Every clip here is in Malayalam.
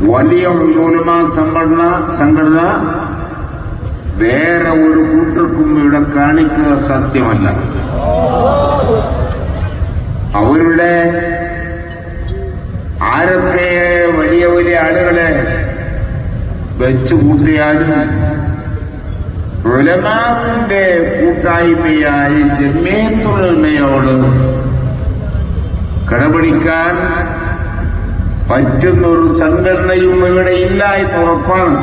വലിയ ഉലമ സംഘടന സംഘടന. വേറെ ഒരു കൂട്ടർക്കും ഇവിടെ കാണിക്കുക സത്യമല്ല. അവരുടെ ആരൊക്കെ വലിയ വലിയ ആളുകളെ വെച്ചു കൂട്ടിയാലും ഉലമാവിന്റെ കൂട്ടായ്മയായി ജന്മേത്തുലമയോട് കടപിടിക്കാൻ പറ്റുന്ന ഒരു സംഘടനയും ഇവിടെ ഇല്ല എന്ന് ഉറപ്പാണ്.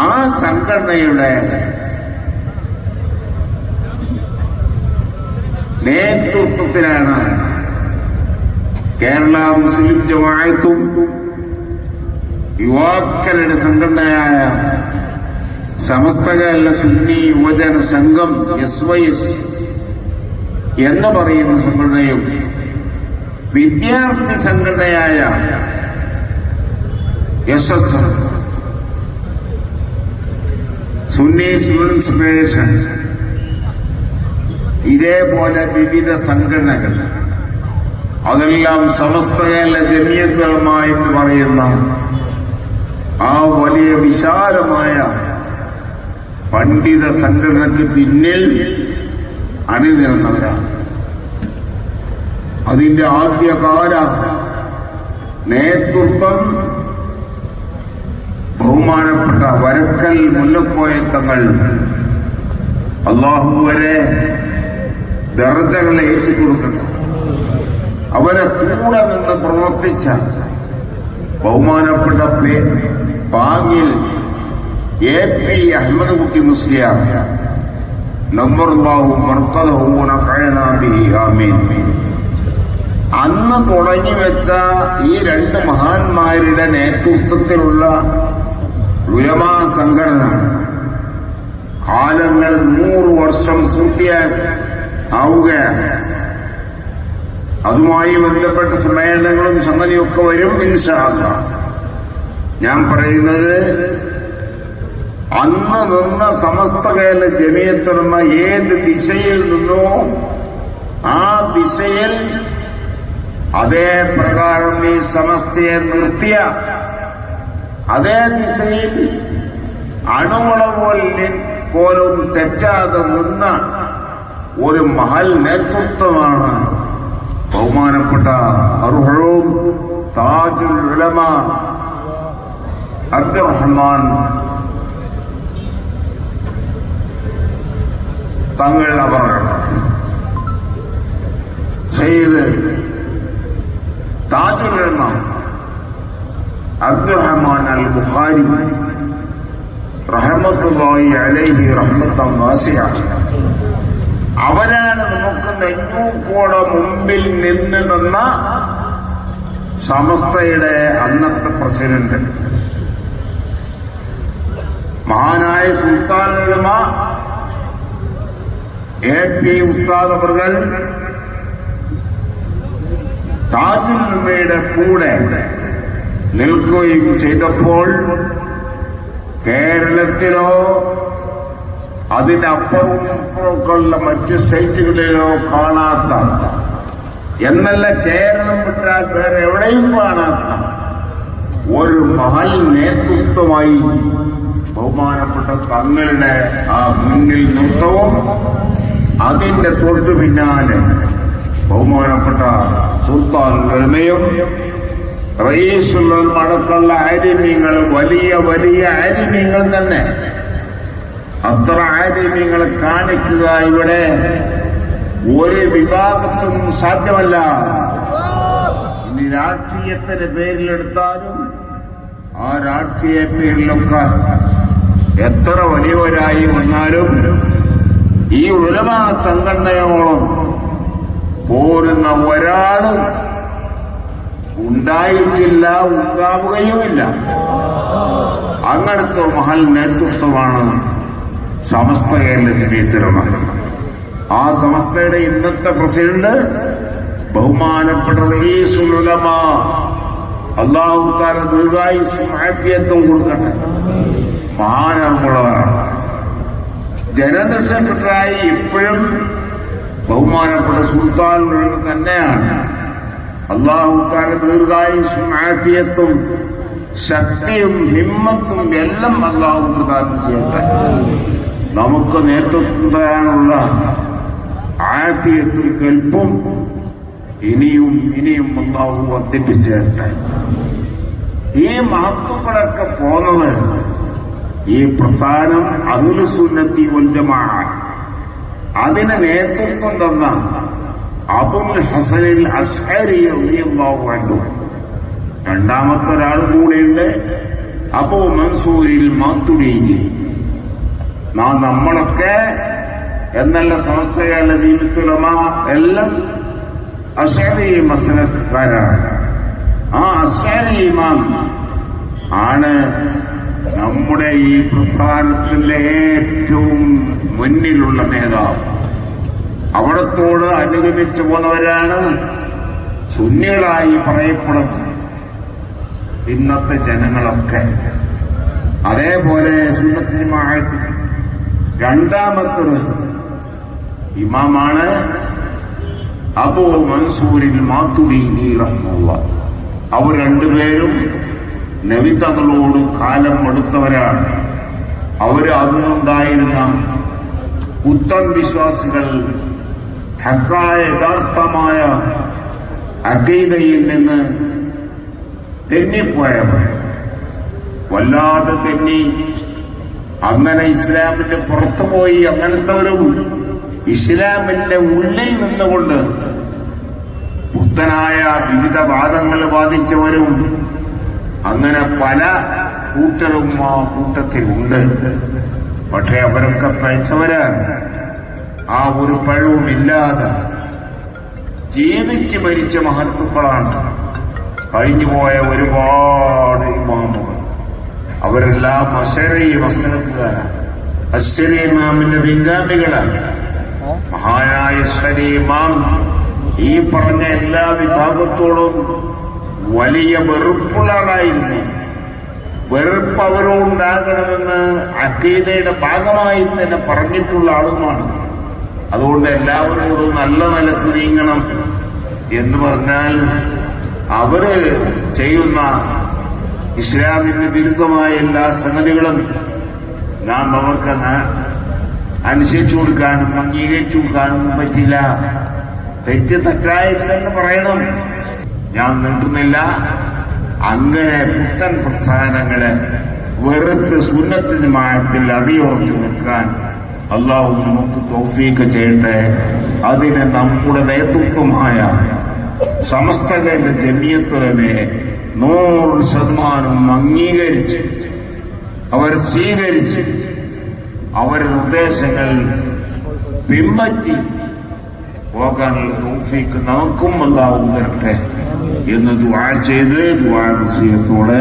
ആ സംഘടനയുടെ നേതൃത്വത്തിലാണ് കേരള മുസ്ലിം ജമാഅത്തും യുവാക്കളുടെ സംഘടനയായ സമസ്ത കേരള സുന്നി യുവജന സംഘം എസ് വൈ എസ് എന്ന് പറയുന്ന സംഘടനയും വിദ്യാർത്ഥി സംഘടനയായ S S F Sunni students federation. ഇതേപോലെ വിവിധ സംഘടനകൾ. അതെല്ലാം സമസ്ത കേരള പറയുന്ന ആ വലിയ വിശാലമായ പണ്ഡിത സംഘടനയ്ക്ക് പിന്നിൽ അണിനിരന്നവരാണ്. അതിന്റെ ആദ്യകാല നേതൃത്വം ബഹുമാനപ്പെട്ട വരക്കൽ മുല്ലക്കോയത്തങ്ങൾ അള്ളാഹു വരെ ദർജകളെ ഏറ്റിക്കൊടുക്കട്ടെ അവരെ കൂടെ നിന്ന് പ്രവർത്തിച്ച ബഹുമാനപ്പെട്ട പാങ്ങിൽ എ പി അഹമ്മദ് കുട്ടി മുസ്ലിയാർ. നമ്പറുള്ളാഹു മർക്കദഹു നഫഅനാ ബിഹി ആമീൻ. അന്ന് തുടങ്ങി വെച്ച ഈ രണ്ട് മഹാന്മാരുടെ നേതൃത്വത്തിലുള്ള ഉലമാ സംഘടന കാലങ്ങൾ നൂറ് വർഷം പൂർത്തിയാ ആവുകയാണ് അതുമായി ബന്ധപ്പെട്ട സമ്മേളനങ്ങളും സംഗതിയൊക്കെ വരും ഇൻഷാസ ഞാൻ പറയുന്നത് അന്ന് നിന്ന സമസ്ത കേരള ജമിയത്തുറന്ന ഏത് ദിശയിൽ നിന്നോ ആ ദിശയിൽ അതേ പ്രകാരം ഈ സമസ്തയെ നിർത്തിയ അതേ ദിശയിൽ അണുമുള പോലെ തെറ്റാതെ നിന്ന ഒരു മഹൽ നേതൃത്വമാണ് ബഹുമാനപ്പെട്ട അർഹവും താജുൽ ഉലമ അബ്ദുറഹ്മാൻ. തങ്ങൾ അവർ ചെയ്ത് അൽ ബുഖാരി അലൈഹി അവരാണ് നമുക്ക് നെഞ്ഞൂക്കോടെ മുമ്പിൽ നിന്ന് തന്ന സമസ്തയുടെ അന്നത്തെ പ്രസിഡന്റ്. മഹാനായ സുൽത്താൻ ഉലമ എ പി ഉസ്താദ് അവർകൾ താജുൽ ഉലമയുടെ കൂടെ നിൽക്കുകയും ചെയ്തപ്പോൾ കേരളത്തിലോ അതിനപ്പുറവും ഇപ്പുറമൊക്കെയുള്ള മറ്റ് സ്റ്റേറ്റുകളിലോ കാണാത്ത എന്നല്ല കേരളം വിട്ടാൽ വേറെ എവിടെയും കാണാത്ത ഒരു മഹൽ നേതൃത്വമായി ബഹുമാനപ്പെട്ട തങ്ങളുടെ ആ മുന്നിൽ നൃത്തവും അതിന്റെ തൊട്ടു പിന്നാലെ ബഹുമാനപ്പെട്ട സുൽത്താൻ റയീസുള്ളതും റയീസുള്ള അടക്കമുള്ള ആരിമ്യങ്ങൾ വലിയ വലിയ ആരിമ്യങ്ങൾ തന്നെ. അത്ര ആരിമ്യങ്ങൾ കാണിക്കുക ഇവിടെ ഒരു വിഭാഗത്തും സാധ്യമല്ല. ഇനി രാഷ്ട്രീയത്തിന്റെ പേരിലെടുത്താലും ആ രാഷ്ട്രീയ പേരിലൊക്കെ എത്ര വലിയവരായി വന്നാലും ഈ ഉലമാ സംഘടനയോളം പോരുന്ന ഒരാളും ഉണ്ടായിട്ടില്ല ഉണ്ടാവുകയുമില്ല. അങ്ങനത്തെ മഹൽ നേതൃത്വമാണ് സമസ്ത കേരളത്തിന്റെ ആ സമസ്തയുടെ ഇന്നത്തെ പ്രസിഡന്റ് ബഹുമാനപ്പെട്ട അള്ളാഹു താര ദീർഘായുസും ആഫിയത്തും കൊടുക്കട്ടെ. മഹാനാകുള്ളവരാണ് ജനറൽ സെക്രട്ടറിയായി ഇപ്പോഴും ബഹുമാനപ്പെട്ട സുൽത്താൻ ഉലമ തന്നെയാണ്. അള്ളാഹുക്കാല ദീർഘായുസും ആഫിയത്തും ശക്തിയും ഹിമ്മത്തും എല്ലാം അള്ളാഹു പ്രദാനം ചെയ്യട്ടെ. നമുക്ക് നേതൃത്വം തരാനുള്ള ആഫിയത്തും കെൽപ്പും ഇനിയും ഇനിയും അള്ളാഹു വർദ്ധിപ്പിച്ചേട്ടെ. ഈ മഹത്വങ്ങളൊക്കെ പോന്നത് ഈ പ്രസ്ഥാനം അഖിലുസുന്നത്തി വൽജമാണ് അതിന് നേതൃത്വം തന്ന അബുൽ ഹസനിൽ അസ്ഹരി രണ്ടാമത്തെ ഒരാൾ കൂടെയുണ്ട്. അബു മൻസൂരിൽ മാത്തുരീജി. നാം നമ്മളൊക്കെ എന്നല്ല സമസ്തകാല ദീപത്തുലമ എല്ലാം അഷരി മസനക്കാരാണ് ആ അഷരി ഇമാം ആണ് നമ്മുടെ ഈ പ്രസ്ഥാനത്തിന്റെ ഏറ്റവും മുന്നിലുള്ള നേതാവ്. അവിടത്തോട് അനുഗമിച്ചു പോന്നവരാണ് സുന്നികളായി പറയപ്പെടുന്നത്. ഇന്നത്തെ ജനങ്ങളൊക്കെ. അതേപോലെ സുന്നത്തിനുമായിട്ട് രണ്ടാമത്തൊരു ഇമാമാണ് അബൂ മൻസൂരിൽ മാത്തുരീനി റഹ്മുള്ള അവർ രണ്ടുപേരും നബിതകളോട് കാലം എടുത്തവരാണ്. അവർ അന്നുണ്ടായിരുന്ന ഉത്തം വിശ്വാസികൾ ഹക്കായ യഥാർത്ഥമായ അഗീതയിൽ നിന്ന് തെന്നിപ്പോയവർ വല്ലാതെ തെന്നി. അങ്ങനെ ഇസ്ലാമിന്റെ പുറത്തു പോയി. അങ്ങനത്തെവരും ഇസ്ലാമിന്റെ ഉള്ളിൽ നിന്നുകൊണ്ട് പുത്തനായ വിവിധ വാദങ്ങൾ വാദിച്ചവരും അങ്ങനെ പല കൂട്ടരും ആ കൂട്ടത്തിലുണ്ട്. പക്ഷെ അവരൊക്കെ പഴിച്ചവരാണ് ആ ഒരു പഴവുമില്ലാതെ ജീവിച്ച് മരിച്ച മഹത്തുക്കളാണ്. കഴിഞ്ഞുപോയ ഒരുപാട് ഇമാമുകൾ. അവരെല്ലാം അശരി വസനത്തുകാരാണ് അശ്വരി ഇമാമിന്റെ പിൻഗാമികളാണ് മഹാനായ ശരി ഇമാം ഈ പറഞ്ഞ എല്ലാ വിഭാഗത്തോടും വലിയ വെറുപ്പുള്ളതായിരുന്നു വെറുപ്പ് അവരോടുണ്ടാകണമെന്ന് അക്കീതയുടെ ഭാഗമായി തന്നെ പറഞ്ഞിട്ടുള്ള ആളുമാണ് അതുകൊണ്ട് എല്ലാവരോടും നല്ല നിലയ്ക്ക് നീങ്ങണം എന്ന് പറഞ്ഞാൽ അവർ ചെയ്യുന്ന ഇസ്ലാമിന് വിരുദ്ധമായ എല്ലാ സംഗതികളും നാം അവർക്ക് ന- അനുസരിച്ചു കൊടുക്കാനും അംഗീകരിച്ചു കൊടുക്കാനും പറ്റില്ല. തെറ്റ് തെറ്റായി തന്നെ പറയണം. ഞാൻ നീട്ടുന്നില്ല അങ്ങനെ പുത്തൻ പ്രസ്ഥാനങ്ങളെ വെറുത്ത് സുന്നത്തിന് മാറ്റത്തിൽ അടിയുറച്ചു നിൽക്കാൻ അള്ളാഹു നമുക്ക് തോഫീക്ക് ചെയ്യട്ടെ. അതിന് നമ്മുടെ നേതൃത്വമായ സമസ്തകന്റെ ജമിയത്തുലമെ നൂറ് ശതമാനം അംഗീകരിച്ച് അവർ സ്വീകരിച്ച് അവരുടെ നിർദ്ദേശങ്ങൾ പിൻപറ്റി പോകാനുള്ള തോഫീക്ക് നമുക്കും അല്ലാവും തരട്ടെ എന്ന് ദുവാ ചെയ്ത് ദുവാ നസീഹത്തോടെ